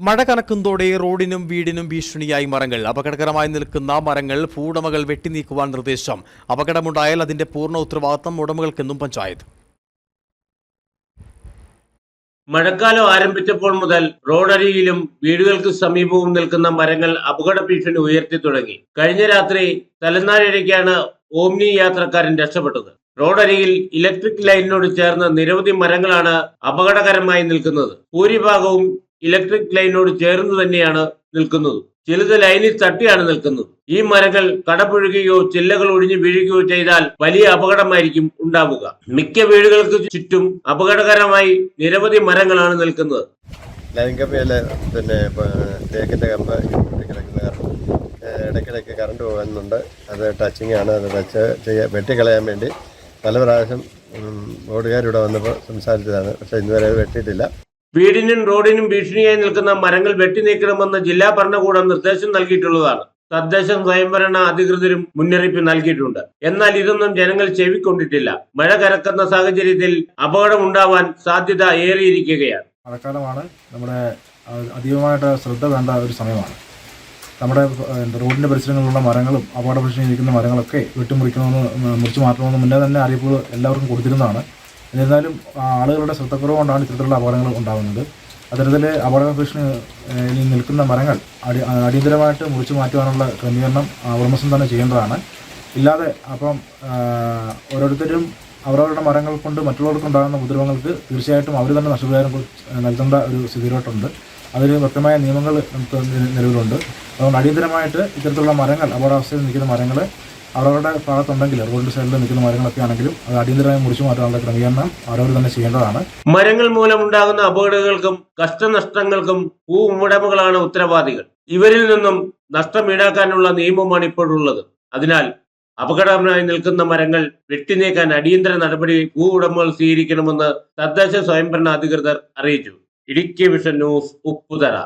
മഴ കനക്കുന്നതോടെ റോഡിനും വീടിനും ഭീഷണിയായി മരങ്ങൾ. അപകടകരമായി നിൽക്കുന്ന മരങ്ങൾ ഭൂടമകൾ വെട്ടിനീക്കുവാൻ നിർദ്ദേശം. അപകടമുണ്ടായാൽ അതിന്റെ പൂർണ ഉത്തരവാദിത്തം ഉടമകൾക്കെന്നും പഞ്ചായത്ത്. മഴക്കാലം ആരംഭിച്ചപ്പോൾ മുതൽ റോഡരികിലും വീടുകൾക്ക് സമീപവും നിൽക്കുന്ന മരങ്ങൾ അപകട ഭീഷണി ഉയർത്തി തുടങ്ങി. കഴിഞ്ഞ രാത്രി തലനാരിഴയ്ക്കാണ് ഓംനി യാത്രക്കാരൻ രക്ഷപ്പെട്ടത്. റോഡരികിൽ ഇലക്ട്രിക് ലൈനിനോട് ചേർന്ന് നിരവധി മരങ്ങളാണ് അപകടകരമായി നിൽക്കുന്നത്. ഭൂരിഭാഗവും ഇലക്ട്രിക് ലൈനോട് ചേർന്ന് തന്നെയാണ് നിൽക്കുന്നത്. ചിലത് ലൈനിൽ തട്ടിയാണ് നിൽക്കുന്നത്. ഈ മരങ്ങൾ കടപുഴുകയോ ചില്ലകൾ ഒഴിഞ്ഞു വീഴുകയോ ചെയ്താൽ വലിയ അപകടമായിരിക്കും ഉണ്ടാവുക. മിക്ക വീടുകൾക്ക് ചുറ്റും അപകടകരമായി നിരവധി മരങ്ങളാണ് നിൽക്കുന്നത്. ലൈൻ കമ്പിയിലെ പിന്നെ തേക്കിന്റെ കമ്പ് കിടക്കുന്ന കാരണം ഇടയ്ക്കിടയ്ക്ക് കറണ്ട് പോകുന്നുണ്ട്. അത് ടച്ചിങ് ആണ് അത് ടച്ച് ചെയ്യാൻ വെട്ടിക്കളയാൻ വേണ്ടി പല പ്രാവശ്യം ബോർഡുകാരിവിടെ വന്നപ്പോൾ സംസാരിച്ചതാണ്. പക്ഷേ ഇന്നുവരെ അത് വെട്ടിയിട്ടില്ല. വീടിനും റോഡിനും ഭീഷണിയായി നിൽക്കുന്ന മരങ്ങൾ വെട്ടിനീക്കണമെന്ന് ജില്ലാ ഭരണകൂടം നിർദ്ദേശം നൽകിയിട്ടുള്ളതാണ്. തദ്ദേശ സ്വയംഭരണ അധികൃതരും മുന്നറിയിപ്പ് നൽകിയിട്ടുണ്ട്. എന്നാൽ ഇതൊന്നും ജനങ്ങൾ ചെവിക്കൊണ്ടിട്ടില്ല. മഴ കരക്കുന്ന സാഹചര്യത്തിൽ അപകടമുണ്ടാവാൻ സാധ്യത ഏറിയിരിക്കുകയാണ്. മഴക്കാലമാണ്. നമ്മുടെ അതീവമായിട്ട് ശ്രദ്ധ വേണ്ട ഒരു സമയമാണ്. നമ്മുടെ റോഡിന്റെ പരിസരങ്ങളിലുള്ള മരങ്ങളും അപകട ഭീഷണി ഇരിക്കുന്ന മരങ്ങളൊക്കെ വെട്ടിമുറിക്കണമെന്ന് മുറിച്ച് മാറ്റണമെന്ന് മുന്നേ തന്നെ അറിയിപ്പുകൾ എല്ലാവർക്കും കൊടുത്തിരുന്നതാണ്. എന്നിരുന്നാലും ആളുകളുടെ ശ്രദ്ധക്കുറവ് കൊണ്ടാണ് ഇത്തരത്തിലുള്ള അപകടങ്ങൾ ഉണ്ടാകുന്നത്. അത്തരത്തിൽ അപകട ഭീഷണി നിൽക്കുന്ന മരങ്ങൾ അടി അടിയന്തരമായിട്ട് മുറിച്ചു മാറ്റുവാനുള്ള ക്രമീകരണം ഉടമസ്ഥം തന്നെ ചെയ്യേണ്ടതാണ്. ഇല്ലാതെ അപ്പം ഓരോരുത്തരും അവരവരുടെ മരങ്ങൾ കൊണ്ട് മറ്റുള്ളവർക്കുണ്ടാകുന്ന ഉപദ്രവങ്ങൾക്ക് തീർച്ചയായിട്ടും അവർ തന്നെ നഷ്ടപരിഹാരം നൽകേണ്ട ഒരു സ്ഥിതിയിലോട്ടുണ്ട്. അതിന് വ്യക്തമായ നിയമങ്ങൾ നമുക്ക് നിലവിലുണ്ട്. അതുകൊണ്ട് അടിയന്തരമായിട്ട് ഇത്തരത്തിലുള്ള മരങ്ങൾ അപകടാവസ്ഥയിൽ നിൽക്കുന്ന മരങ്ങൾ അവരവരുടെ ഭാഗത്തുണ്ടെങ്കിൽ റോഡ് സൈഡിൽ നിൽക്കുന്ന മരങ്ങളൊക്കെ ആണെങ്കിലും അത് അടിയന്തരമായി മുറിച്ചു മാറ്റാനുള്ള ക്രമീകരണം അവരവർ തന്നെ ചെയ്യേണ്ടതാണ്. മരങ്ങൾ മൂലമുണ്ടാകുന്ന അപകടങ്ങൾക്കും കഷ്ടനഷ്ടങ്ങൾക്കും ഭൂ ഉടമകളാണ് ഉത്തരവാദികൾ. ഇവരിൽ നിന്നും നഷ്ടം ഈടാക്കാനുള്ള നിയമമാണ് ഇപ്പോഴുള്ളത് അതിനാൽ അപകടമായി നിൽക്കുന്ന മരങ്ങൾ വെട്ടിനീക്കാൻ അടിയന്തര നടപടി ഭൂ ഉടമകൾ സ്വീകരിക്കണമെന്ന് തദ്ദേശ സ്വയംഭരണ അധികൃതർ അറിയിച്ചു. Idukki vision news Upputhara.